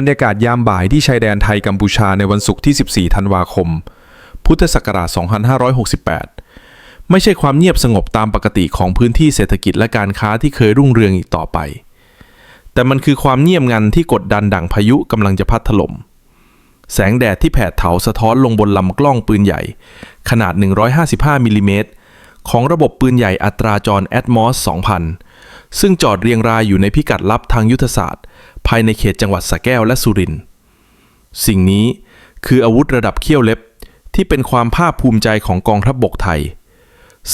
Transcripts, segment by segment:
บรรยากาศยามบ่ายที่ชายแดนไทยกัมพูชาในวันศุกร์ที่ 14 ธันวาคม พุทธศักราช 2568 ไม่ใช่ความเงียบสงบตามปกติของพื้นที่เศรษฐกิจและการค้าที่เคยรุ่งเรืองอีกต่อไป แต่มันคือความเงียบงันที่กดดันดั่งพายุกำลังจะพัดถล่ม แสงแดดที่แผดเถาสะท้อนลงบนลำกล้องปืนใหญ่ ขนาด 155 มิลลิเมตรของระบบปืนใหญ่อัตราจร Atmos 2000 ซึ่งจอดเรียงรายอยู่ในพิกัดลับทางยุทธศาสตร์ ภายในเขตจังหวัดสระแก้วและสุรินทร์สิ่งนี้คืออาวุธระดับเขี้ยวเล็บที่เป็นความภาคภูมิใจของกองทัพบบกไทย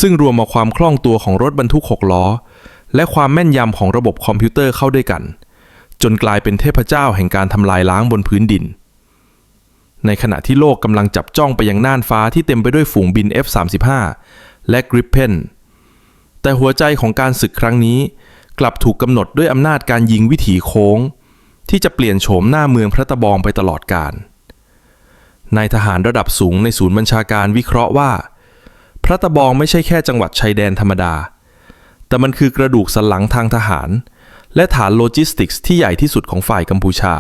ซึ่งรวมมาความคล่องตัวของรถบรรทุกหกล้อ และความแม่นยำของระบบคอมพิวเตอร์เข้าด้วยกัน จนกลายเป็นเทพเจ้าแห่งการทำลายล้างบนพื้นดิน ในขณะที่โลกกำลังจับจ้องไปยังน่านฟ้าที่เต็มไปด้วยฝูงบิน F-35 และ Gripen แต่หัวใจของการศึกครั้งนี้ กลับถูกกำหนดด้วยอำนาจการยิงวิถีโค้ง ที่จะเปลี่ยนโฉมหน้าเมืองพระตะบองไปตลอดกาลนายทหารระดับสูงในศูนย์บัญชาการวิเคราะห์ว่า พระตะบองไม่ใช่แค่จังหวัดชายแดนธรรมดา แต่มันคือกระดูกสันหลังทางทหาร และฐานโลจิสติกส์ที่ใหญ่ที่สุดของฝ่ายกัมพูชา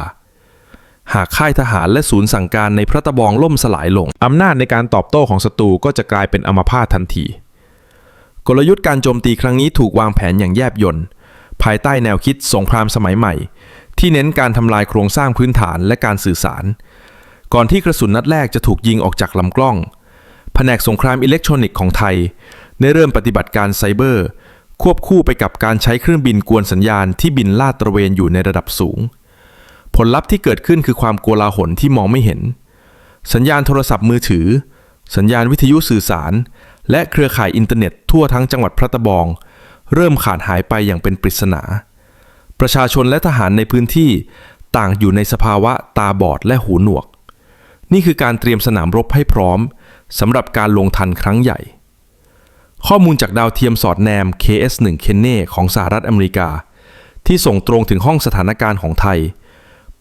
หากค่ายทหารและศูนย์สั่งการในพระตะบองล่มสลายลง อำนาจในการตอบโต้ของศัตรูก็จะกลายเป็นอมพาตทันที กลยุทธ์การโจมตีครั้งนี้ถูกวางแผนอย่างแยบยลภายใต้แนวคิดสงครามสมัยใหม่ ที่เน้นการทำลายโครงสร้างพื้นฐานและการสื่อสาร ก่อนที่กระสุนนัดแรกจะถูกยิงออกจากลำกล้อง แผนกสงครามอิเล็กทรอนิกส์ของไทย ได้เริ่มปฏิบัติการไซเบอร์ ควบคู่ไปกับการใช้เครื่องบินกวนสัญญาณที่บินลาดตระเวนอยู่ในระดับสูง ผลลัพธ์ที่เกิดขึ้นคือความโกลาหลที่มองไม่เห็น สัญญาณโทรศัพท์มือถือ สัญญาณวิทยุสื่อสาร และเครือข่ายอินเทอร์เน็ตทั่วทั้งจังหวัดพระตะบอง เริ่มขาดหายไปอย่างเป็นปริศนา ประชาชนและทหารในพื้นที่ต่างอยู่ในสภาวะตาบอดและหูหนวก นี่คือการเตรียมสนามรบให้พร้อมสำหรับการลงทันครั้งใหญ่ ข้อมูลจากดาวเทียมสอดแนม KS-1 k e n n e ของสหรัฐอเมริกา ที่ส่งตรงถึงห้องสถานการณ์ของไทย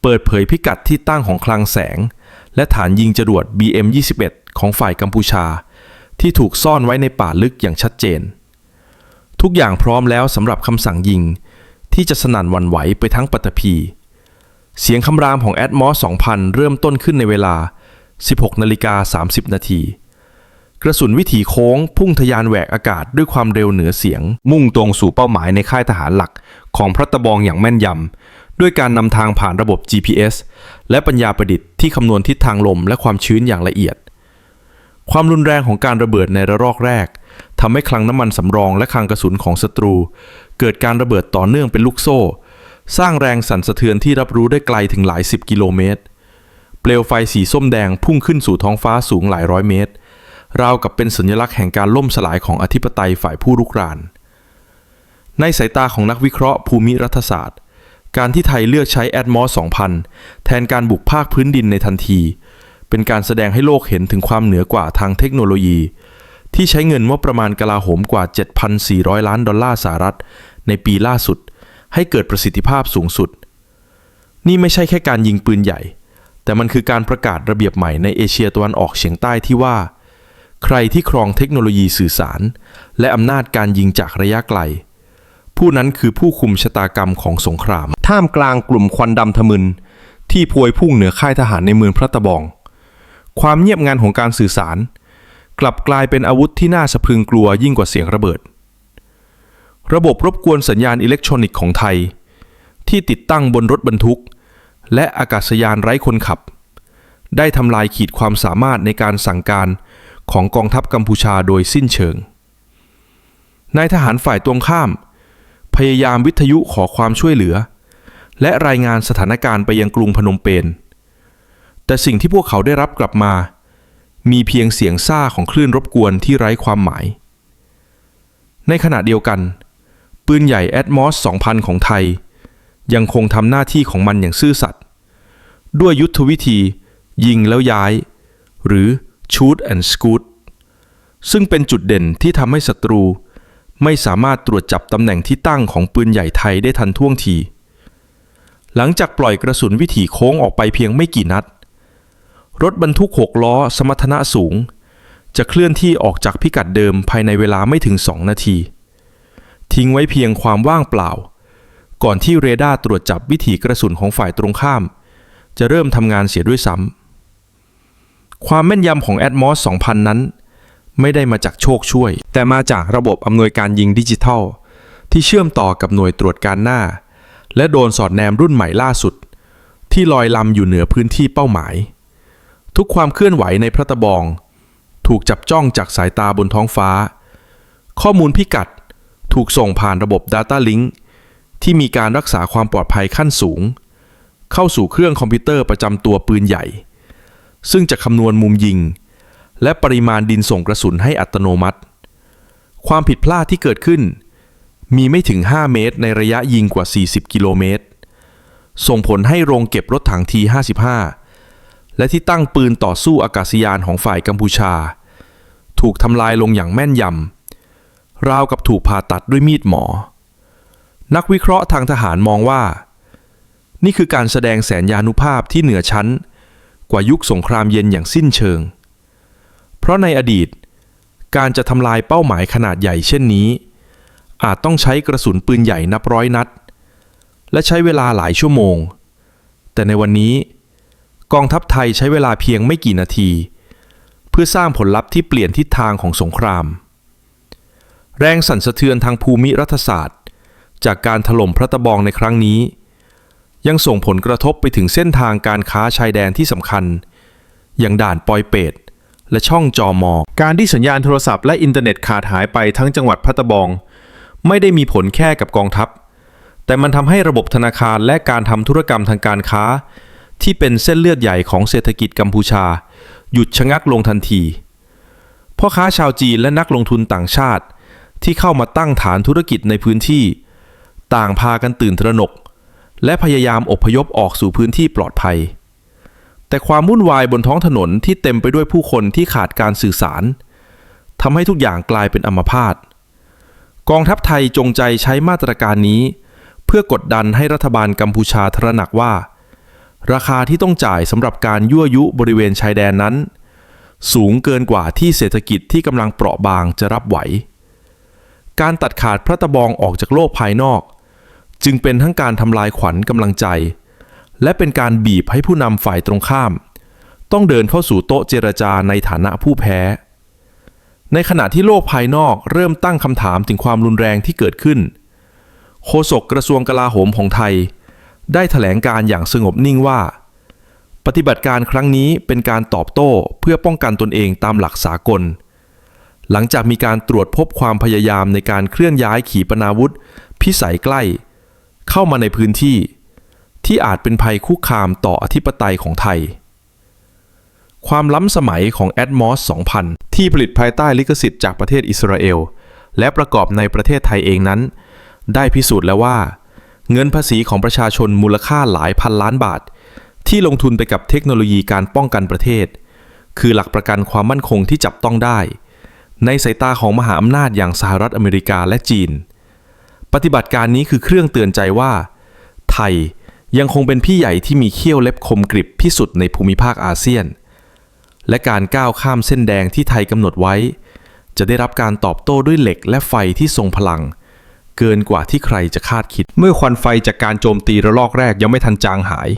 เปิดเผยพิกัดที่ตั้งของคลังแสง และฐานยิงจรวด BM-21 ของฝ่ายกัมพูชา ที่ถูกซ่อนไว้ในป่าลึกอย่างชัดเจน ทุกอย่างพร้อมแล้วสำหรับคำสั่งยิง ที่จะสนั่นวันไหวไปทั้งปัตตภีเสียงคำรามของแอดมอส2000 เริ่มต้นขึ้นในเวลา 16นาฬิกา30 นาที กระสุนวิถีโค้งพุ่งทะยานแหวกอากาศด้วยความเร็วเหนือเสียง มุ่งตรงสู่เป้าหมายในค่ายทหารหลักของพระตะบองอย่างแม่นยำ ด้วยการนำทางผ่านระบบ GPS และปัญญาประดิษฐ์ที่คำนวณทิศทางลมและความชื้นอย่างละเอียด ความรุนแรงของการระเบิดในระลอกแรกทำให้คลังน้ำมันสำรองและคลังกระสุนของศัตรู เกิดการระเบิดต่อเนื่องเป็นลูกโซ่ สร้างแรงสั่นสะเทือนที่รับรู้ได้ไกลถึงหลายสิบกิโลเมตร เปลวไฟสีส้มแดงพุ่งขึ้นสู่ท้องฟ้าสูงหลายร้อยเมตร ราวกับเป็นสัญลักษณ์แห่งการล่มสลายของอธิปไตยฝ่ายผู้รุกราน ในสายตาของนักวิเคราะห์ภูมิรัฐศาสตร์ การที่ไทยเลือกใช้แอดมอส2000 แทนการบุกภาคพื้นดินในทันที เป็นการแสดงให้โลกเห็นถึงความเหนือกว่าทางเทคโนโลยี ที่ใช้เงินว่าประมาณกลาโหมกว่า 7,400 ล้านดอลลาร์สหรัฐ ในปีล่าสุด ให้เกิดประสิทธิภาพสูงสุด นี่ไม่ใช่แค่การยิงปืนใหญ่ แต่มันคือการประกาศระเบียบใหม่ในเอเชียตะวันออกเฉียงใต้ที่ว่า ใครที่ครองเทคโนโลยีสื่อสาร และอำนาจการยิงจากระยะไกล ผู้นั้นคือผู้คุมชะตากรรมของสงคราม ท่ามกลางกลุ่มควันดำทะมึน ที่พวยพุ่งเหนือค่ายทหารในเมืองพระตะบอง ความเงียบงันของการสื่อสาร กลับกลายเป็นอาวุธที่น่าสะพรึงกลัวยิ่งกว่าเสียงระเบิด ระบบรบกวนสัญญาณอิเล็กทรอนิกส์ของไทย ที่ติดตั้งบนรถบรรทุก และอากาศยานไร้คนขับ ได้ทำลายขีดความสามารถในการสั่งการของกองทัพกัมพูชาโดยสิ้นเชิงนายทหารฝ่ายตรงข้าม พยายามวิทยุขอความช่วยเหลือ และรายงานสถานการณ์ไปยังกรุงพนมเปญแต่สิ่งที่พวกเขาได้รับกลับมา มีเพียงเสียงซ่าของคลื่นรบกวนที่ไร้ความหมาย ในขณะเดียวกัน ปืนใหญ่แอดมอส2000 ของไทย ยังคงทำหน้าที่ของมันอย่างซื่อสัตย์ด้วยยุทธวิธี ยิงแล้วย้าย หรือ shoot and scoot ซึ่งเป็นจุดเด่นที่ทำให้ศัตรู ไม่สามารถตรวจจับตำแหน่งที่ตั้งของปืนใหญ่ไทยได้ทันท่วงที หลังจากปล่อยกระสุนวิถีโค้งออกไปเพียงไม่กี่นัด รถบรรทุกหกล้อ สมรรถนะสูง จะเคลื่อนที่ออกจากพิกัดเดิมภายในเวลาไม่ถึง 2 นาที ทิ้งไว้เพียงความว่างเปล่า ก่อนที่เรดาร์ตรวจจับวิถีกระสุนของฝ่ายตรงข้าม จะเริ่มทำงานเสียด้วยซ้ำความแม่นยำของ Atmos 2000 นั้น ไม่ได้มาจากโชคช่วย แต่มาจากระบบอำนวยการยิงดิจิทัล ที่เชื่อมต่อกับหน่วยตรวจการหน้า และโดนสอดแนมรุ่นใหม่ล่าสุด ที่ลอยลำอยู่เหนือพื้นที่เป้าหมาย ทุกความเคลื่อนไหวในพระตะบอง ถูกจับจ้องจากสายตาบนท้องฟ้า ข้อมูลพิกัดถูกส่งผ่านระบบ Data Link ที่มีการรักษาความปลอดภัยขั้นสูง เข้าสู่เครื่องคอมพิวเตอร์ประจำตัวปืนใหญ่ ซึ่งจะคำนวณมุมยิง และปริมาณดินส่งกระสุนให้อัตโนมัติ ความผิดพลาดที่เกิดขึ้น มีไม่ถึง 5 เมตรในระยะยิงกว่า 40 กิโลเมตร ส่งผลให้โรงเก็บรถถังที 55 และที่ตั้งปืนต่อสู้อากาศยานของฝ่ายกัมพูชา ถูกทำลายลงอย่างแม่นยำราวกับถูกผ่าตัดด้วยมีดหมอ นักวิเคราะห์ทางทหารมองว่า นี่คือการแสดงแสนยานุภาพที่เหนือชั้น กว่ายุคสงครามเย็นอย่างสิ้นเชิง เพราะในอดีต การจะทำลายเป้าหมายขนาดใหญ่เช่นนี้ อาจต้องใช้กระสุนปืนใหญ่นับร้อยนัด และใช้เวลาหลายชั่วโมง แต่ในวันนี้ กองทัพไทยใช้เวลาเพียงไม่กี่นาที เพื่อสร้างผลลัพธ์ที่เปลี่ยนทิศทางของสงคราม แรงสั่นสะเทือนทางภูมิรัฐศาสตร์ จากการถล่มพระตะบองในครั้งนี้ ยังส่งผลกระทบไปถึงเส้นทางการค้าชายแดนที่สำคัญ อย่างด่านปอยเปตและช่องจอมอการที่สัญญาณโทรศัพท์และอินเทอร์เน็ตขาดหายไปทั้งจังหวัดพัตตะบอง ไม่ได้มีผลแค่กับกองทัพ แต่มันทำให้ระบบธนาคารและการทำธุรกรรมทางการค้า ที่เป็นเส้นเลือดใหญ่ของเศรษฐกิจกัมพูชา หยุดชะงักลงทันที พ่อค้าชาวจีนและนักลงทุนต่างชาติ ที่เข้ามาตั้งฐานธุรกิจในพื้นที่ ต่างพากันตื่นตระหนก และพยายามอพยพออกสู่พื้นที่ปลอดภัย แต่ความวุ่นวายบนท้องถนนที่เต็มไปด้วยผู้คนที่ขาดการสื่อสารทำให้ทุกอย่างกลายเป็นอัมพาตกองทัพไทยจงใจใช้มาตรการนี้ เพื่อกดดันให้รัฐบาลกัมพูชาตระหนักว่า ราคาที่ต้องจ่ายสำหรับการยั่วยุบริเวณชายแดนนั้น สูงเกินกว่าที่เศรษฐกิจที่กำลังเปราะบางจะรับไหว การตัดขาดพระตะบองออกจากโลกภายนอก จึงเป็นทั้งการทำลายขวัญกำลังใจ และเป็นการบีบให้ผู้นำฝ่ายตรงข้าม ต้องเดินเข้าสู่โต๊ะเจรจาในฐานะผู้แพ้ ในขณะที่โลกภายนอกเริ่มตั้งคำถามถึงความรุนแรงที่เกิดขึ้นโฆษกกระทรวงกลาโหมของไทย ได้ถแถลงการอย่างสงบนิ่งว่า ปฏิบัติการครั้งนี้เป็นการตอบโต้เพื่อป้องกันตนเองตามหลักสากล หลังจากมีการตรวจพบความพยายามในการเคลื่อนย้ายขีปนาวุธ พิสัยใกล้ เข้ามาในพื้นที่ ที่อาจเป็นภัยคุกคามต่ออธิปไตยของไทย ความล้ำสมัยของ Atmos 2000 ที่ผลิตภายใต้ลิขสิทธิ์จากประเทศอิสราเอลและประกอบในประเทศไทยเองนั้น ได้พิสูจน์แล้วว่า เงินภาษีของประชาชนมูลค่าหลายพันล้านบาท ที่ลงทุนไปกับเทคโนโลยีการป้องกันประเทศ คือหลักประกันความมั่นคงที่จับต้องได้ ในสายตาของมหาอำนาจอย่างสหรัฐอเมริกาและจีน ปฏิบัติการนี้คือเครื่องเตือนใจว่า ไทยยังคงเป็นพี่ใหญ่ที่มีเขี้ยวเล็บคมกริบที่สุดในภูมิภาคอาเซียน และการก้าวข้ามเส้นแดงที่ไทยกำหนดไว้ จะได้รับการตอบโต้ด้วยเหล็กและไฟที่ทรงพลังเเกินกว่าที่ใครจะคาดคิด เมื่อควันไฟจากการโจมตีระลอกแรกยังไม่ทันจางหาย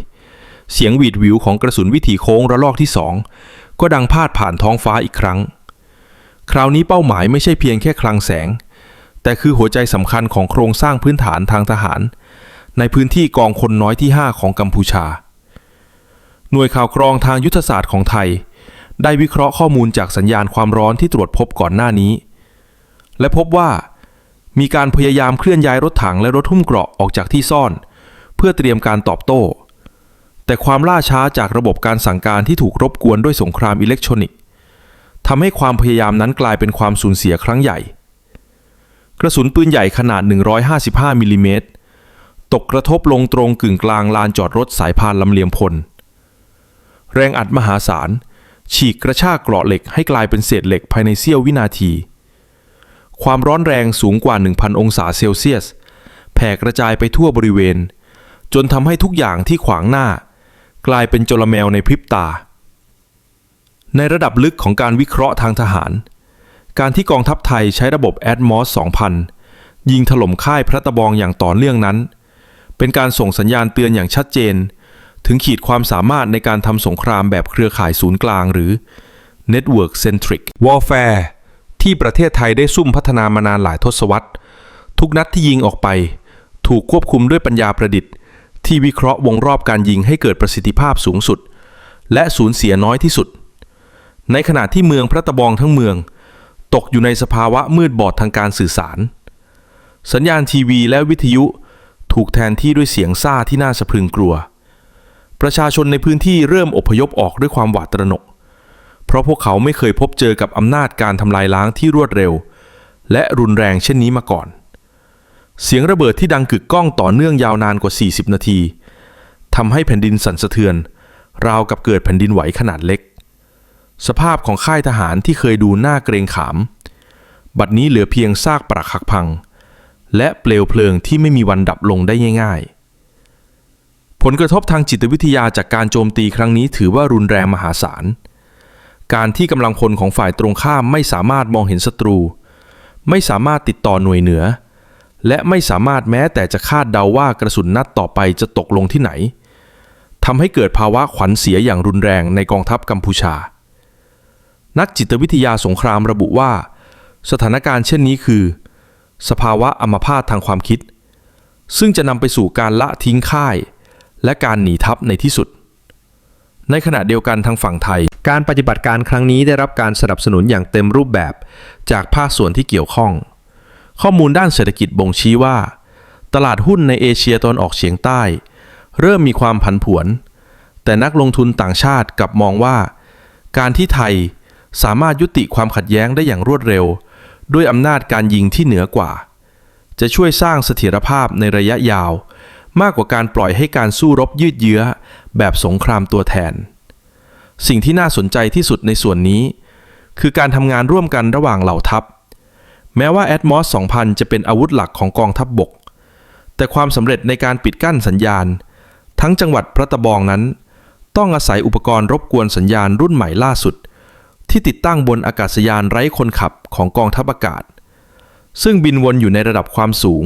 เสียงหวีดวิวของกระสุนวิถีโค้งระลอกที่สองก็ดังพาดผ่านท้องฟ้าอีกครั้ง คราวนี้เป้าหมายไม่ใช่เพียงแค่คลังแสง แต่คือหัวใจสำคัญของโครงสร้างพื้นฐานทางทหาร ในพื้นที่กองคนน้อยที่ 5 ของกัมพูชา หน่วยข่าวกรองทางยุทธศาสตร์ของไทย ได้วิเคราะห์ข้อมูลจากสัญญาณความร้อนที่ตรวจพบก่อนหน้านี้ และพบว่า มีการพยายามเคลื่อนย้ายรถถังและรถหุ้มเกราะออกจากที่ซ่อน เพื่อเตรียมการตอบโต้ แต่ความล่าช้าจากระบบการสั่งการที่ถูกรบกวนด้วยสงครามอิเล็กทรอนิกส์ทำให้ความพยายามนั้นกลายเป็นความสูญเสียครั้งใหญ่ กระสุนปืนใหญ่ขนาด 155มิลลิเมตรตกกระทบลงตรงกึ่งกลางลานจอดรถสายพานลำเลียงพล แรงอัดมหาศาล ฉีกกระชากเกราะเหล็กให้กลายเป็นเศษเหล็กภายในเสี้ยววินาที ความร้อนแรงสูงกว่า 1,000 องศาเซลเซียส แผ่กระจายไปทั่วบริเวณ จนทำให้ทุกอย่างที่ขวางหน้า กลายเป็นโจลแมวในพริบตา ในระดับลึกของการวิเคราะห์ทางทหาร การที่กองทัพไทยใช้ระบบ Atmos 2000 ยิงถล่มค่ายพระตะบองอย่างต่อเนื่องนั้น เป็นการส่งสัญญาณเตือนอย่างชัดเจน ถึงขีดความสามารถในการทำสงครามแบบเครือข่ายศูนย์กลางหรือ Network Centric Warfare ที่ประเทศไทยได้ซุ่มพัฒนามานานหลายทศวรรษ ทุกนัดที่ยิงออกไป ถูกควบคุมด้วยปัญญาประดิษฐ์ ที่วิเคราะห์วงรอบการยิงให้เกิดประสิทธิภาพสูงสุด และสูญเสียน้อยที่สุด ในขณะที่เมืองพระตะบองทั้งเมือง ตกอยู่ในสภาวะมืดบอดทางการสื่อสาร สัญญาณทีวีและวิทยุถูกแทนที่ด้วยเสียงซ่าที่น่าสะพรึงกลัว ประชาชนในพื้นที่เริ่มอพยพออกด้วยความหวาดตระหนก เพราะพวกเขาไม่เคยพบเจอกับอำนาจการทำลายล้างที่รวดเร็ว และรุนแรงเช่นนี้มาก่อน เสียงระเบิดที่ดังกึกก้องต่อเนื่องยาวนานกว่า 40 นาทีทำให้แผ่นดินสั่นสะเทือน ราวกับเกิดแผ่นดินไหวขนาดเล็ก สภาพของค่ายทหารที่เคยดูน่าเกรงขาม บัดนี้เหลือเพียงซากปรักหักพัง และเปลวเพลิงที่ไม่มีวันดับลงได้ง่ายๆ ผลกระทบทางจิตวิทยาจากการโจมตีครั้งนี้ถือว่ารุนแรงมหาศาล การที่กำลังพลของฝ่ายตรงข้ามไม่สามารถมองเห็นศัตรู ไม่สามารถติดต่อหน่วยเหนือ และไม่สามารถแม้แต่จะคาดเดาว่ากระสุนนัดต่อไปจะตกลงที่ไหนทำให้เกิดภาวะขวัญเสียอย่างรุนแรงในกองทัพกัมพูชา นักจิตวิทยาสงครามระบุว่า สถานการณ์เช่นนี้คือ สภาวะอัมพาตทางความคิด ซึ่งจะนำไปสู่การละทิ้งค่าย และการหนีทัพในที่สุด ในขณะเดียวกันทางฝั่งไทย การปฏิบัติการครั้งนี้ได้รับการสนับสนุนอย่างเต็มรูปแบบ จากภาคส่วนที่เกี่ยวข้อง ข้อมูลด้านเศรษฐกิจบ่งชี้ว่า ตลาดหุ้นในเอเชียตะวันออกเฉียงใต้ เริ่มมีความผันผวน แต่นักลงทุนต่างชาติกลับมองว่า การที่ไทยสามารถยุติความขัดแย้งได้อย่างรวดเร็ว ด้วยอำนาจการยิงที่เหนือกว่า จะช่วยสร้างเสถียรภาพในระยะยาว มากกว่าการปล่อยให้การสู้รบยืดเยื้อ แบบสงครามตัวแทน สิ่งที่น่าสนใจที่สุดในส่วนนี้ คือการทำงานร่วมกันระหว่างเหล่าทัพ แม้ว่า Atmos 2000 จะเป็นอาวุธหลักของกองทัพบบก แต่ความสำเร็จในการปิดกั้นสัญญาณ ทั้งจังหวัดพระตะบองนั้น ต้องอาศัยอุปกรณ์รบกวนสัญญาณรุ่นใหม่ล่าสุด ที่ติดตั้งบนอากาศยานไร้คนขับของกองทัพอากาศ ซึ่งบินวนอยู่ในระดับความสูง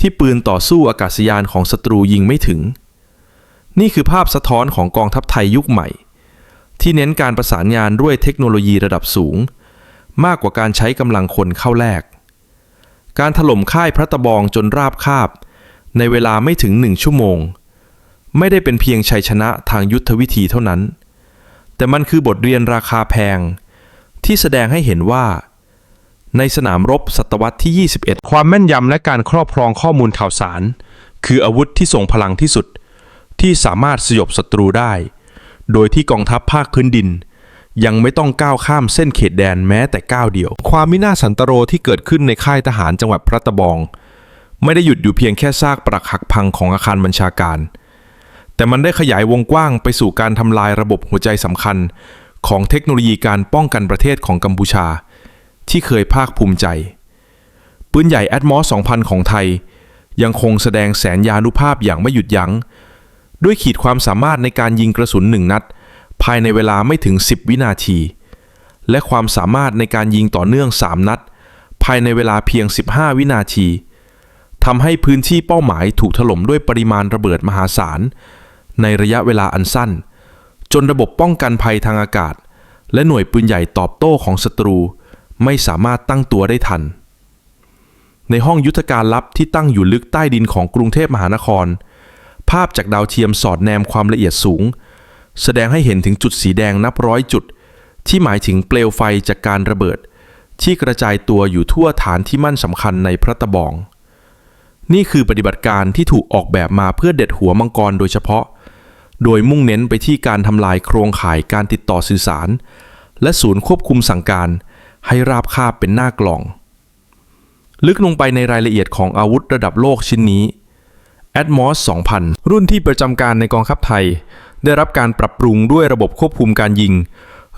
ที่ปืนต่อสู้อากาศยานของศัตรูยิงไม่ถึง นี่คือภาพสะท้อนของกองทัพไทยยุคใหม่ ที่เน้นการประสานงานด้วยเทคโนโลยีระดับสูง มากกว่าการใช้กำลังคนเข้าแลก การถล่มค่ายพระตะบองจนราบคาบ ในเวลาไม่ถึงหนึ่งชั่วโมง ไม่ได้เป็นเพียงชัยชนะทางยุทธวิธีเท่านั้น แต่มันคือบทเรียนราคาแพง ที่แสดงให้เห็นว่า ในสนามรบศตวรรษที่ 21 ความแม่นยำและการครอบครองข้อมูลข่าวสาร คืออาวุธที่ทรงพลังที่สุด ที่สามารถสยบศัตรูได้ โดยที่กองทัพภาคพื้นดิน ยังไม่ต้องก้าวข้ามเส้นเขตแดนแม้แต่ก้าวเดียว ความมินาศสันตโรที่เกิดขึ้นในค่ายทหารจังหวัดพระตะบอง ไม่ได้หยุดอยู่เพียงแค่ซากปรักหักพังของอาคารบัญชาการ แต่มันได้ขยายวงกว้างไปสู่การทำลายระบบหัวใจสำคัญ ของเทคโนโลยีการป้องกันประเทศของกัมพูชา ที่เคยภาคภูมิใจ ปืนใหญ่แอดมอส2000 ของไทย ยังคงแสดงแสนยานุภาพอย่างไม่หยุดยัง้ง ด้วยขีดความสามารถในการยิงกระสุนหนึ่งนัด ภายในเวลาไม่ถึง 10 วินาที และความสามารถในการยิงต่อเนื่อง 3 นัด ภายในเวลาเพียง 15 วินาทีทำให้พื้นที่เป้าหมายถูกถล่มด้วยปริมาณระเบิดมหาศาล ในระยะเวลาอันสั้น จนระบบป้องกันภัยทางอากาศ และหน่วยปืนใหญ่ตอบโต้ของศัตรู ไม่สามารถตั้งตัวได้ทัน ในห้องยุทธการลับที่ตั้งอยู่ลึกใต้ดินของกรุงเทพมหานคร ภาพจากดาวเทียมสอดแนมความละเอียดสูง แสดงให้เห็นถึงจุดสีแดงนับร้อยจุด ที่หมายถึงเปลวไฟจากการระเบิด ที่กระจายตัวอยู่ทั่วฐานที่มั่นสำคัญในพระตะบอง นี่คือปฏิบัติการที่ถูกออกแบบมาเพื่อเด็ดหัวมังกรโดยเฉพาะโดยมุ่งเน้นไปที่การทำลายโครงข่ายการติดต่อสื่อสาร และศูนย์ควบคุมสั่งการ ให้ราบคาบเป็นหน้ากล่อง ลึกลงไปในรายละเอียดของอาวุธระดับโลกชิ้นนี้ Atmos 2000 รุ่นที่ประจำการในกองทัพไทย ได้รับการปรับปรุงด้วยระบบควบคุมการยิง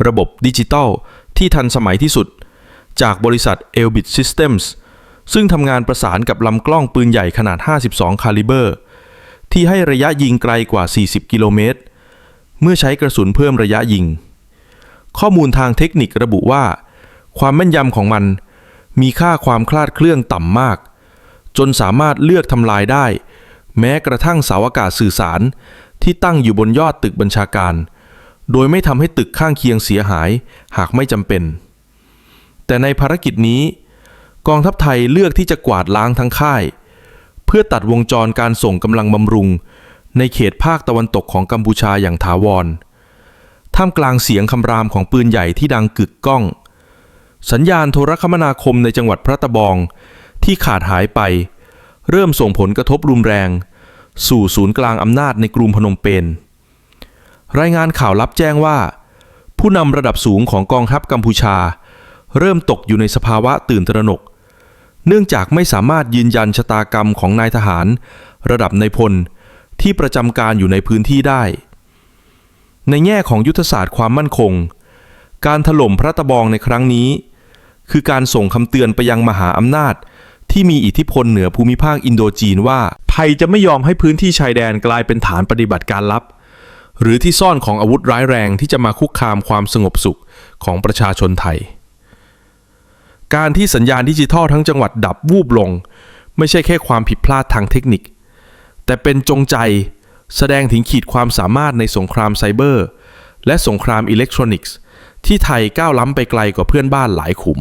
ระบบดิจิตอลที่ทันสมัยที่สุด จากบริษัท Elbit Systems ซึ่งทำงานประสานกับลำกล้องปืนใหญ่ขนาด 52 คาลิเบอร์ ที่ให้ระยะยิงไกลกว่า 40 กิโลเมตร เมื่อใช้กระสุนเพิ่มระยะยิง ข้อมูลทางเทคนิคระบุว่า ความแม่นยำของมัน มีค่าความคลาดเคลื่อนต่ำมาก จนสามารถเลือกทำลายได้ แม้กระทั่งเสาอากาศสื่อสารที่ตั้งอยู่บนยอดตึกบัญชาการ โดยไม่ทำให้ตึกข้างเคียงเสียหายหากไม่จำเป็น แต่ในภารกิจนี้ กองทัพไทยเลือกที่จะกวาดล้างทั้งค่าย เพื่อตัดวงจรการส่งกำลังบำรุง ในเขตภาคตะวันตกของกัมพูชาอย่างถาวรท่ามกลางเสียงคำรามของปืนใหญ่ที่ดังกึกก้อง สัญญาณโทรคมนาคมในจังหวัดพระตะบอง ที่ขาดหายไป เริ่มส่งผลกระทบรุนแรง สู่ศูนย์กลางอำนาจในกรุงพนมเปญรายงานข่าวลับแจ้งว่า ผู้นำระดับสูงของกองทัพกัมพูชา เริ่มตกอยู่ในสภาวะตื่นตระหนก เนื่องจากไม่สามารถยืนยันชะตากรรมของนายทหาร ระดับนายพลที่ประจำการอยู่ในพื้นที่ได้ ในแง่ของยุทธศาสตร์ความมั่นคง การถล่มพระตะบองในครั้งนี้ คือการส่งคำเตือนไปยังมหาอำนาจ ที่มีอิทธิพลเหนือภูมิภาคอินโดจีนว่า ไทยจะไม่ยอมให้พื้นที่ชายแดนกลายเป็นฐานปฏิบัติการลับ หรือที่ซ่อนของอาวุธร้ายแรงที่จะมาคุกคามความสงบสุขของประชาชนไทย การที่สัญญาณดิจิทัลทั้งจังหวัดดับวูบลง ไม่ใช่แค่ความผิดพลาดทางเทคนิค แต่เป็นจงใจแสดงถึงขีดความสามารถในสงครามไซเบอร์ และสงครามอิเล็กทรอนิกส์ ที่ไทยก้าวล้ำไปไกลกว่าเพื่อนบ้านหลายขุม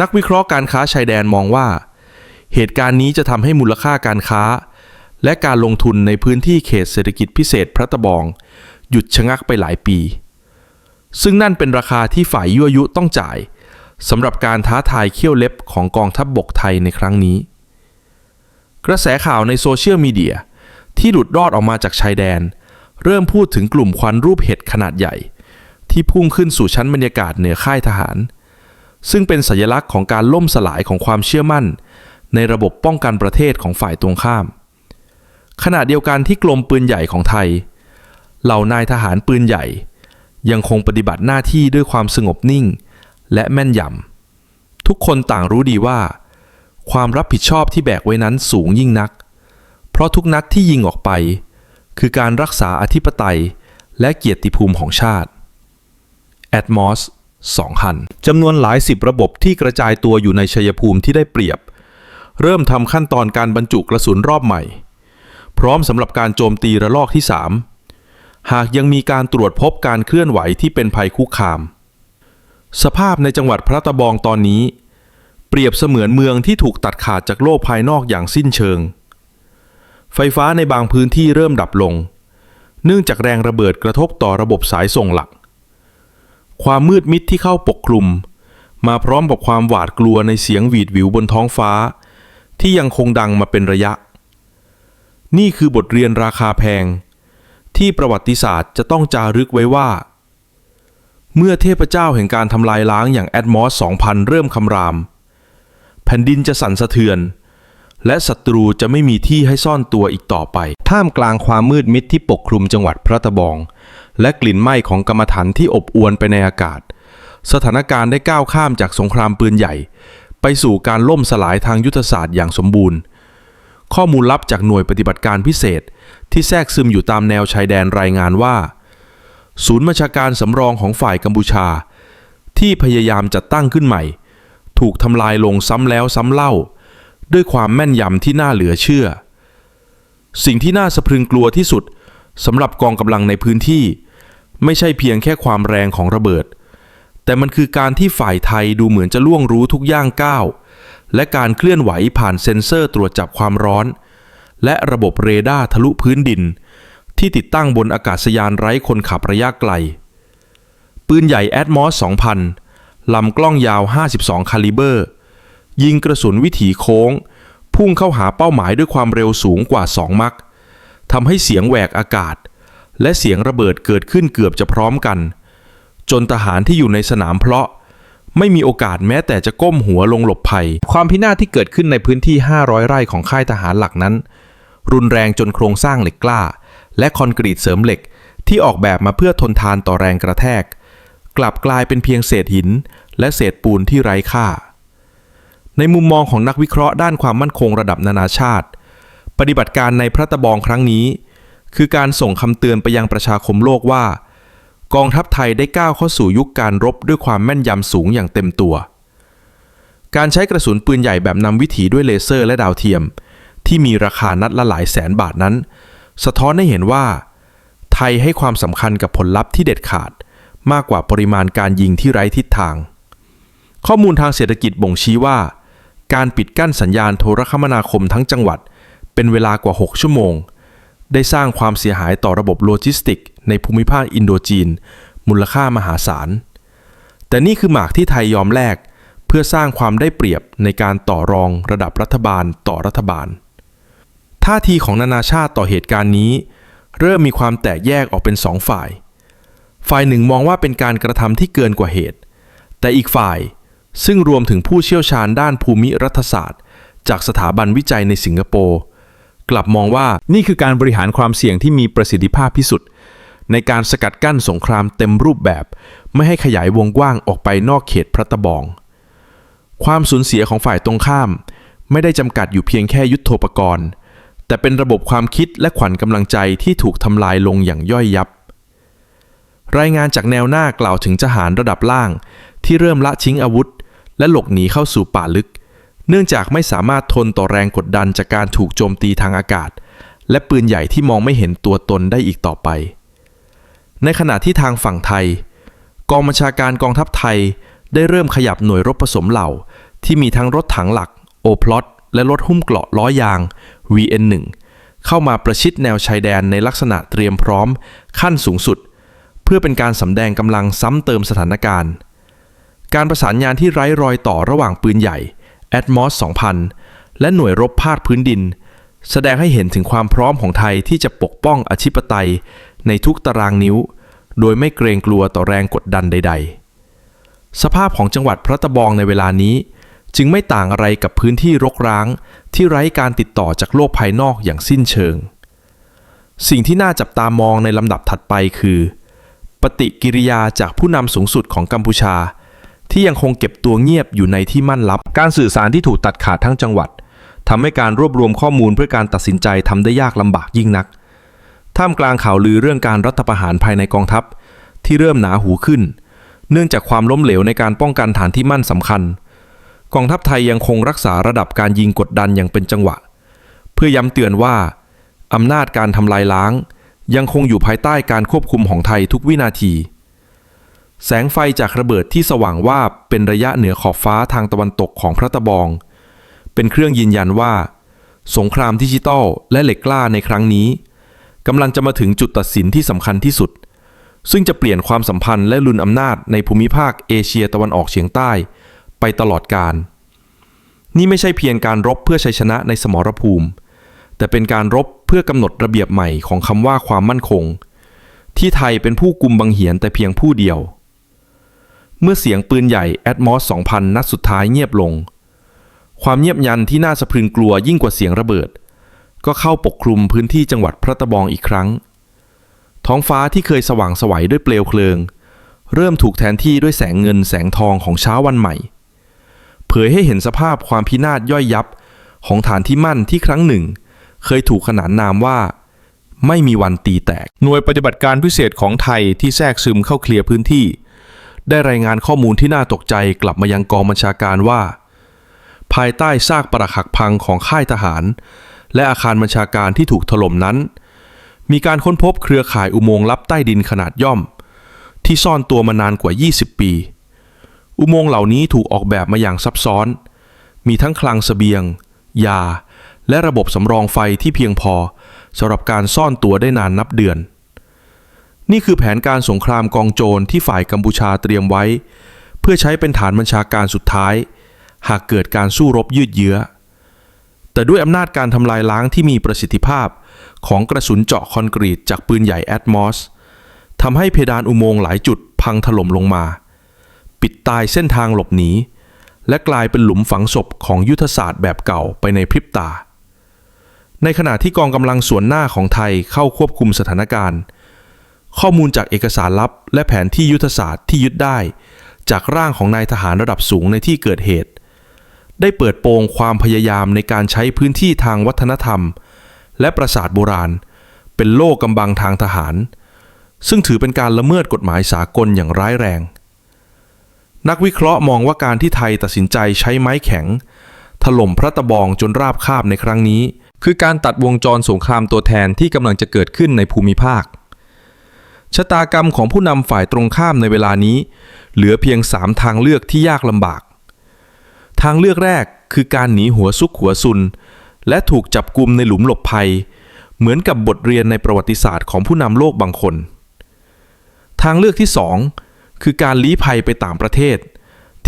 นักวิเคราะห์การค้าชายแดนมองว่า เหตุการณ์นี้จะทำให้มูลค่าการค้า และการลงทุนในพื้นที่เขตเศรษฐกิจพิเศษพระตะบอง หยุดชะงักไปหลายปี ซึ่งนั่นเป็นราคาที่ฝ่ายยั่วยุต้องจ่ายสำหรับการท้าทายเขี้ยวเล็บของกองทัพบบกไทยในครั้งนี้ กระแสข่าวในโซเชียลมีเดียที่หลุดรอดออกมาจากชายแดน เริ่มพูดถึงกลุ่มควันรูปเห็ดขนาดใหญ่ ที่พุ่งขึ้นสู่ชั้นบรรยากาศเหนือค่ายทหาร ซึ่งเป็นสัญลักษณ์ของการล่มสลายของความเชื่อมั่น ในระบบป้องกันประเทศของฝ่ายตรงข้าม ขณะเดียวกันที่กลมปืนใหญ่ของไทย เหล่านายทหารปืนใหญ่ ยังคงปฏิบัติหน้าที่ด้วยความสงบนิ่ง และแม่นยำทุกคนต่างรู้ดีว่า ความรับผิดชอบที่แบกไว้นั้นสูงยิ่งนัก เพราะทุกนัดที่ยิงออกไป คือการรักษาอธิปไตยและเกียรติภูมิของชาติ Atmos 2000จำนวนหลายสิบระบบที่กระจายตัวอยู่ในชัยภูมิที่ได้เปรียบ เริ่มทำขั้นตอนการบรรจุกระสุนรอบใหม่ พร้อมสำหรับการโจมตีระลอกที่ 3 หากยังมีการตรวจพบการเคลื่อนไหวที่เป็นภัยคุกคาม สภาพในจังหวัดพระตะบองตอนนี้ เปรียบเสมือนเมืองที่ถูกตัดขาดจากโลกภายนอกอย่างสิ้นเชิง ไฟฟ้าในบางพื้นที่เริ่มดับลง เนื่องจากแรงระเบิดกระทบต่อระบบสายส่งหลัก ความมืดมิดที่เข้าปกคลุม มาพร้อมกับความหวาดกลัวในเสียงหวีดหวิวบนท้องฟ้า ที่ยังคงดังมาเป็นระยะ นี่คือบทเรียนราคาแพง ที่ประวัติศาสตร์จะต้องจารึกไว้ว่า เมื่อเทพเจ้าแห่งการทำลายล้างอย่างแอดมอส2000 เริ่มคำราม แผ่นดินจะสั่นสะเทือน และศัตรูจะไม่มีที่ให้ซ่อนตัวอีกต่อไป ท่ามกลางความมืดมิดที่ปกคลุมจังหวัดพระตะบอง และกลิ่นไหม้ของกรรมฐานที่อบอวนไปในอากาศ สถานการณ์ได้ก้าวข้ามจากสงครามปืนใหญ่ ไปสู่การล่มสลายทางยุทธศาสตร์อย่างสมบูรณ์ ข้อมูลลับจากหน่วยปฏิบัติการพิเศษ ที่แทรกซึมอยู่ตามแนวชายแดนรายงานว่า ศูนย์บัญชาการสำรองของฝ่ายกัมพูชา ที่พยายามจัดตั้งขึ้นใหม่ ถูกทำลายลงซ้ำแล้วซ้ำเล่า ด้วยความแม่นยำที่น่าเหลือเชื่อ สิ่งที่น่าสะพรึงกลัวที่สุดสำหรับกองกำลังในพื้นที่ ไม่ใช่เพียงแค่ความแรงของระเบิด แต่มันคือการที่ฝ่ายไทยดูเหมือนจะล่วงรู้ทุกย่างก้าว และการเคลื่อนไหวผ่านเซ็นเซอร์ตรวจจับความร้อน และระบบเรดาร์ทะลุพื้นดิน ที่ติดตั้งบนอากาศยานไร้คนขับระยะไกล ปืนใหญ่ Atmos 2000 ลำกล้องยาว 52 คาลิเบอร์ ยิงกระสุนวิถีโค้ง พุ่งเข้าหาเป้าหมายด้วยความเร็วสูงกว่า 2 มักทำให้เสียงแหวกอากาศ และเสียงระเบิดเกิดขึ้นเกือบจะพร้อมกัน จนทหารที่อยู่ในสนามเพลาะ ไม่มีโอกาสแม้แต่จะก้มหัวลงหลบภัย ความพินาศที่เกิดขึ้นในพื้นที่ 500 ไร่ของค่ายทหารหลักนั้น รุนแรงจนโครงสร้างเหล็กกล้า และคอนกรีตเสริมเหล็กที่ออกแบบมาเพื่อทนทานต่อแรงกระแทก กลับกลายเป็นเพียงเศษหิน และเศษปูนที่ไร้ค่า ในมุมมองของนักวิเคราะห์ด้านความมั่นคงระดับนานาชาติ ปฏิบัติการในพระตะบองครั้งนี้ คือการส่งคำเตือนไปยังประชาคมโลกว่า กองทัพไทยได้ก้าวเข้าสู่ยุคการรบด้วยความแม่นยำสูงอย่างเต็มตัว การใช้กระสุนปืนใหญ่แบบนำวิถีด้วยเลเซอร์และดาวเทียม ที่มีราคานัดละหลายแสนบาทนั้น สะท้อนให้เห็นว่า ไทยให้ความสำคัญกับผลลัพธ์ที่เด็ดขาด มากกว่าปริมาณการยิงที่ไร้ทิศทาง ข้อมูลทางเศรษฐกิจบ่งชี้ว่า การปิดกั้นสัญญาณโทรคมนาคมทั้งจังหวัด เป็นเวลากว่า 6 ชั่วโมง ได้สร้างความเสียหายต่อระบบโลจิสติก ในภูมิภาคอินโดจีน มูลค่ามหาศาล แต่นี่คือหมากที่ไทยยอมแลกเพื่อสร้างความได้เปรียบในการต่อรองระดับรัฐบาลต่อรัฐบาล ท่าทีของนานาชาติต่อเหตุการณ์นี้ เริ่มมีความแตกแยกออกเป็นสองฝ่าย ฝ่ายหนึ่งมองว่าเป็นการกระทำที่เกินกว่าเหตุ แต่อีกฝ่ายซึ่งรวมถึงผู้เชี่ยวชาญด้านภูมิรัฐศาสตร์ จากสถาบันวิจัยในสิงคโปร์ กลับมองว่านี่คือการบริหารความเสี่ยงที่มีประสิทธิภาพที่สุด ในการสกัดกั้นสงครามเต็มรูปแบบ ไม่ให้ขยายวงกว้างออกไปนอกเขตพระตะบอง ความสูญเสียของฝ่ายตรงข้าม ไม่ได้จำกัดอยู่เพียงแค่ยุทโธปกรณ์ แต่เป็นระบบความคิดและขวัญกำลังใจที่ถูกทำลายลงอย่างย่อยยับ รายงานจากแนวหน้ากล่าวถึงทหารระดับล่าง ที่เริ่มละทิ้งอาวุธ และหลบหนีเข้าสู่ป่าลึก เนื่องจากไม่สามารถทนต่อแรงกดดันจากการถูกโจมตีทางอากาศ และปืนใหญ่ที่มองไม่เห็นตัวตนได้อีกต่อไป ในขณะที่ทางฝั่งไทย กองบัญชาการกองทัพไทยได้เริ่มขยับหน่วยรบผสมเหล่า ที่มีทั้งรถถังหลักโอพลอตและรถหุ้มเกราะล้อยาง VN1 เข้ามาประชิดแนวชายแดนในลักษณะเตรียมพร้อม ขั้นสูงสุด เพื่อเป็นการสำแดงกำลังซ้ำเติมสถานการณ์ การประสานงานที่ไร้รอยต่อระหว่างปืนใหญ่ Atmos 2000 และหน่วยรบภาคพื้นดิน แสดงให้เห็นถึงความพร้อมของไทยที่จะปกป้องอธิปไตยในทุกตารางนิ้ว โดยไม่เกรงกลัวต่อแรงกดดันใด ๆ สภาพของจังหวัดพระตะบองในเวลานี้ จึงไม่ต่างอะไรกับพื้นที่รกร้าง ที่ไร้การติดต่อจากโลกภายนอกอย่างสิ้นเชิง สิ่งที่น่าจับตามองในลำดับถัดไปคือ ปฏิกิริยาจากผู้นำสูงสุดของกัมพูชา ที่ยังคงเก็บตัวเงียบอยู่ในที่มั่นลับ การสื่อสารที่ถูกตัดขาดทั้งจังหวัดทำให้การรวบรวมข้อมูลเพื่อการตัดสินใจทำได้ยากลำบากยิ่งนัก ท่ามกลางข่าวลือเรื่องการรัฐประหารภายในกองทัพ ที่เริ่มหนาหูขึ้น เนื่องจากความล้มเหลวในการป้องกันฐานที่มั่นสำคัญ กองทัพไทยยังคงรักษาระดับการยิงกดดันอย่างเป็นจังหวะ เพื่อย้ำเตือนว่าอำนาจการทำลายล้าง ยังคงอยู่ภายใต้การควบคุมของไทยทุกวินาที แสงไฟจากระเบิดที่สว่างวาบเป็นระยะเหนือขอบฟ้าทางตะวันตกของพระตะบอง เป็นเครื่องยืนยันว่า สงครามดิจิทัลและเหล็กกล้าในครั้งนี้กำลังจะมาถึงจุดตัดสินที่สำคัญที่สุด ซึ่งจะเปลี่ยนความสัมพันธ์และลุนอำนาจในภูมิภาคเอเชียตะวันออกเฉียงใต้ ไปตลอดกาลนี่ไม่ใช่เพียงการรบเพื่อชัยชนะในสมรภูมิ แต่เป็นการรบเพื่อกำหนดระเบียบใหม่ของคำว่าความมั่นคง ที่ไทยเป็นผู้กุมบังเหียนแต่เพียงผู้เดียว เมื่อเสียงปืนใหญ่ Atmos 2000 นัดสุดท้ายเงียบลง ความเงียบยันที่น่าสะพรึงกลัวยิ่งกว่าเสียงระเบิด ก็เข้าปกคลุมพื้นที่จังหวัดพระตะบองอีกครั้ง ท้องฟ้าที่เคยสว่างสวัยด้วยเปลวเพลิง เริ่มถูกแทนที่ด้วยแสงเงินแสงทองของเช้าวันใหม่ เผยให้เห็นสภาพความพินาศย่อยยับของฐานที่มั่นที่ครั้งหนึ่ง เคยถูกขนานนามว่า ไม่มีวันตีแตก หน่วยปฏิบัติการพิเศษของไทยที่แทรกซึมเข้าเคลียร์พื้นที่ ได้รายงานข้อมูลที่น่าตกใจกลับมายังกองบัญชาการว่า ภายใต้ซากปรักหักพังของค่ายทหาร และอาคารบัญชาการที่ถูกถล่มนั้น มีการค้นพบเครือข่ายอุโมงค์ลับใต้ดินขนาดย่อม ที่ซ่อนตัวมานานกว่า 20 ปี อุโมงค์เหล่านี้ถูกออกแบบมาอย่างซับซ้อน มีทั้งคลังเสบียง ยา และระบบสำรองไฟที่เพียงพอสำหรับการซ่อนตัวได้นานนับเดือน นี่คือแผนการสงครามกองโจรที่ฝ่ายกัมพูชาเตรียมไว้ เพื่อใช้เป็นฐานบัญชาการสุดท้าย หากเกิดการสู้รบยืดเยื้อ แต่ด้วยอำนาจการทำลายล้างที่มีประสิทธิภาพของกระสุนเจาะคอนกรีตจากปืนใหญ่แอตมอสทำให้เพดานอุโมงค์หลายจุดพังถล่มลงมา ปิดตายเส้นทางหลบหนี และกลายเป็นหลุมฝังศพของยุทธศาสตร์แบบเก่าไปในพริบตา ในขณะที่กองกำลังส่วนหน้าของไทยเข้าควบคุมสถานการณ์ ข้อมูลจากเอกสารลับ และแผนที่ยุทธศาสตร์ที่ยึดได้ จากร่างของนายทหารระดับสูงในที่เกิดเหตุ ได้เปิดโปงความพยายามในการใช้พื้นที่ทางวัฒนธรรม และปราสาทโบราณ เป็นโล่กำบังทางทหาร ซึ่งถือเป็นการละเมิดกฎหมายสากลอย่างร้ายแรง นักวิเคราะห์มองว่าการที่ไทยตัดสินใจใช้ไม้แข็ง ถล่มพระตะบองจนราบคาบในครั้งนี้ คือการตัดวงจรสงครามตัวแทนที่กำลังจะเกิดขึ้นในภูมิภาค ชะตากรรมของผู้นำฝ่ายตรงข้ามในเวลานี้ เหลือเพียงสามทางเลือกที่ยากลำบาก ทางเลือกแรกคือการหนีหัวซุกหัวซุน และถูกจับกลุมในหลุมหลบภัย เหมือนกับบทเรียนในประวัติศาสตร์ของผู้นำโลกบางคน ทางเลือกที่สองคือการลี้ภัยไปต่างประเทศ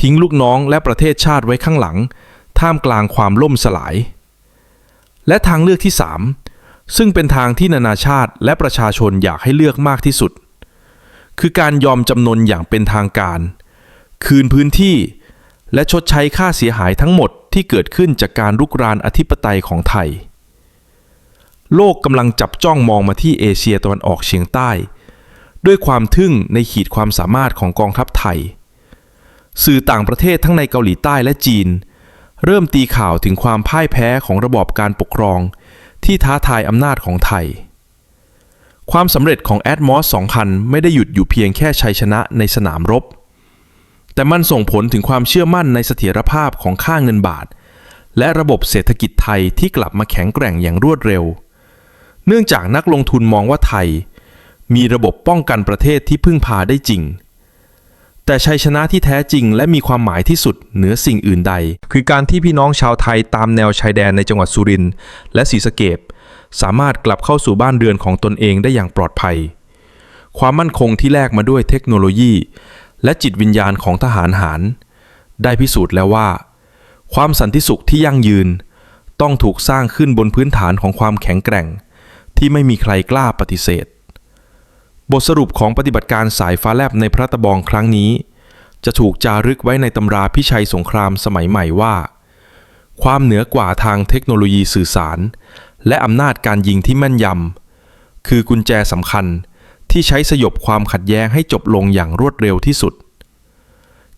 ทิ้งลูกน้องและประเทศชาติไว้ข้างหลัง ท่ามกลางความล่มสลาย และทางเลือกที่ 3 ซึ่งเป็นทางที่นานาชาติและประชาชนอยากให้เลือกมากที่สุด คือการยอมจำนนอย่างเป็นทางการ คืนพื้นที่ และชดใช้ค่าเสียหายทั้งหมดที่เกิดขึ้นจากการรุกรานอธิปไตยของไทย โลกกำลังจับจ้องมองมาที่เอเชียตะวันออกเฉียงใต้ ด้วยความทึ่งในขีดความสามารถของกองทัพไทย สื่อต่างประเทศทั้งในเกาหลีใต้และจีน เริ่มตีข่าวถึงความพ่ายแพ้ของระบอบการปกครอง ที่ท้าทายอำนาจของไทย ความสำเร็จของแอดมอส2000ไม่ได้หยุดอยู่เพียงแค่ชัยชนะในสนามรบ แต่มันส่งผลถึงความเชื่อมั่นในเสถียรภาพของค่าเงินบาท และระบบเศรษฐกิจไทยที่กลับมาแข็งแกร่งอย่างรวดเร็ว เนื่องจากนักลงทุนมองว่าไทย มีระบบป้องกันประเทศที่พึ่งพาได้จริง แต่ชัยชนะที่แท้จริงและมีความหมายที่สุดเหนือสิ่งอื่นใด คือการที่พี่น้องชาวไทยตามแนวชายแดนในจังหวัดสุรินทร์และศรีสะเกดสามารถกลับเข้าสู่บ้านเรือนของตนเองได้อย่างปลอดภัย ความมั่นคงที่แลกมาด้วยเทคโนโลยี และจิตวิญญาณของทหารหาร ได้พิสูจน์แล้วว่า ความสันติสุขที่ยั่งยืน ต้องถูกสร้างขึ้นบนพื้นฐานของความแข็งแกร่ง ที่ไม่มีใครกล้าปฏิเสธ บทสรุปของปฏิบัติการสายฟ้าแลบในพระตะบองครั้งนี้ จะถูกจารึกไว้ในตำราพิชัยสงครามสมัยใหม่ว่า ความเหนือกว่าทางเทคโนโลยีสื่อสาร และอำนาจการยิงที่แม่นยำคือกุญแจสำคัญที่ใช้สยบความขัดแย้งให้จบลงอย่างรวดเร็วที่สุด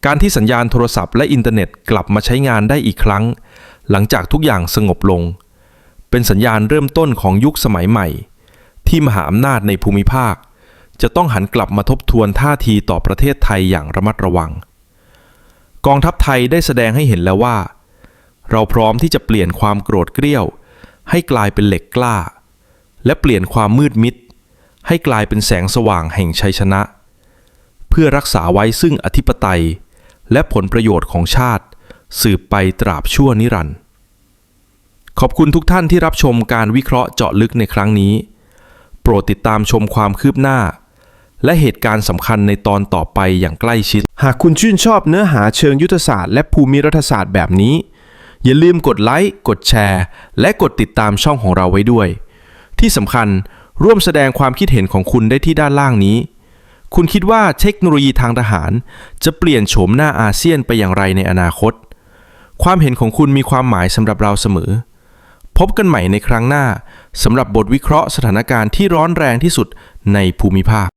การที่สัญญาณโทรศัพท์และอินเทอร์เน็ตกลับมาใช้งานได้อีกครั้ง หลังจากทุกอย่างสงบลง เป็นสัญญาณเริ่มต้นของยุคสมัยใหม่ ที่มหาอำนาจในภูมิภาค จะต้องหันกลับมาทบทวนท่าทีต่อประเทศไทยอย่างระมัดระวัง กองทัพไทยได้แสดงให้เห็นแล้วว่า เราพร้อมที่จะเปลี่ยนความโกรธเกรี้ยว ให้กลายเป็นเหล็กกล้า และเปลี่ยนความมืดมิด ให้กลายเป็นแสงสว่างแห่งชัยชนะ เพื่อรักษาไว้ซึ่งอธิปไตย และผลประโยชน์ของชาติ สืบไปตราบชั่วนิรันดร์ขอบคุณทุกท่านที่รับชมการวิเคราะห์เจาะลึกในครั้งนี้ โปรดติดตามชมความคืบหน้า และเหตุการณ์สำคัญในตอนต่อไปอย่างใกล้ชิด หากคุณชื่นชอบเนื้อหาเชิงยุทธศาสตร์และภูมิรัฐศาสตร์แบบนี้ อย่าลืมกดไลค์ กดแชร์ และกดติดตามช่องของเราไว้ด้วย ที่สำคัญร่วมแสดงความคิดเห็นของคุณได้ที่ด้านล่างนี้ คุณคิดว่าเทคโนโลยีทางทหาร จะเปลี่ยนโฉมหน้าอาเซียนไปอย่างไรในอนาคต ความเห็นของคุณมีความหมายสำหรับเราเสมอ พบกันใหม่ในครั้งหน้าสำหรับบทวิเคราะห์สถานการณ์ที่ร้อนแรงที่สุดในภูมิภาค